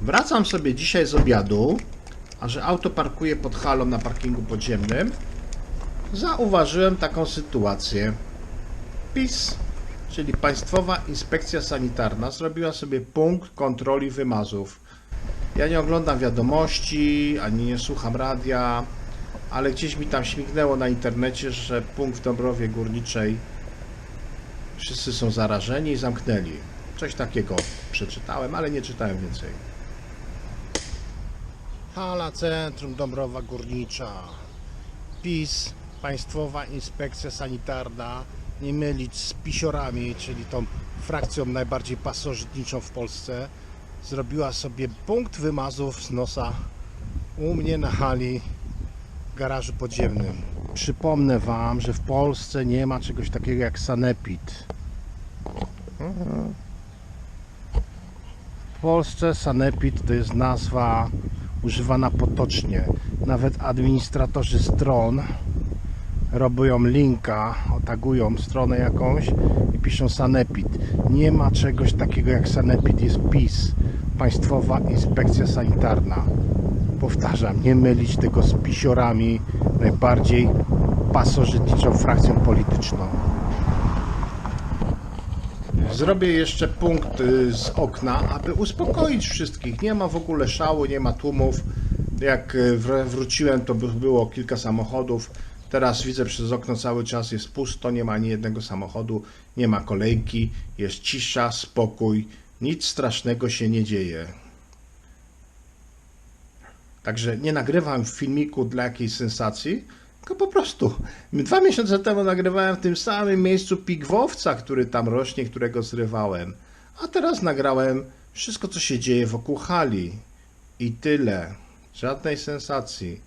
Wracam sobie dzisiaj z obiadu, a że auto parkuje pod halą na parkingu podziemnym, zauważyłem taką sytuację. PiS, czyli Państwowa Inspekcja Sanitarna, zrobiła sobie punkt kontroli wymazów. Ja nie oglądam wiadomości, ani nie słucham radia, ale gdzieś mi tam śmignęło na internecie, że punkt w Dąbrowie Górniczej wszyscy są zarażeni i zamknęli. Coś takiego przeczytałem, ale nie czytałem więcej. Hala Centrum Dąbrowa Górnicza. PiS, Państwowa Inspekcja Sanitarna, nie mylić z pisiorami, czyli tą frakcją najbardziej pasożytniczą w Polsce, zrobiła sobie punkt wymazów z nosa u mnie na hali garażu podziemnym. Przypomnę Wam, że w Polsce nie ma czegoś takiego jak sanepid. W Polsce sanepid to jest nazwa używana potocznie. Nawet administratorzy stron robią linka, otagują stronę jakąś i piszą sanepid. Nie ma czegoś takiego jak sanepid, jest PiS, Państwowa Inspekcja Sanitarna. Powtarzam, nie mylić tego z pisiorami, najbardziej pasożytniczą frakcją polityczną. Zrobię jeszcze punkt y, z okna, aby uspokoić wszystkich. Nie ma w ogóle szału, nie ma tłumów. Jak y, wr- wróciłem, to by- było kilka samochodów. Teraz widzę przez okno cały czas jest pusto, nie ma ani jednego samochodu, nie ma kolejki, jest cisza, spokój, nic strasznego się nie dzieje. Także nie nagrywam filmiku dla jakiejś sensacji, tylko po prostu. Dwa miesiące temu nagrywałem w tym samym miejscu pigwowca, który tam rośnie, którego zrywałem. A teraz nagrałem wszystko, co się dzieje wokół hali. I tyle. Żadnej sensacji.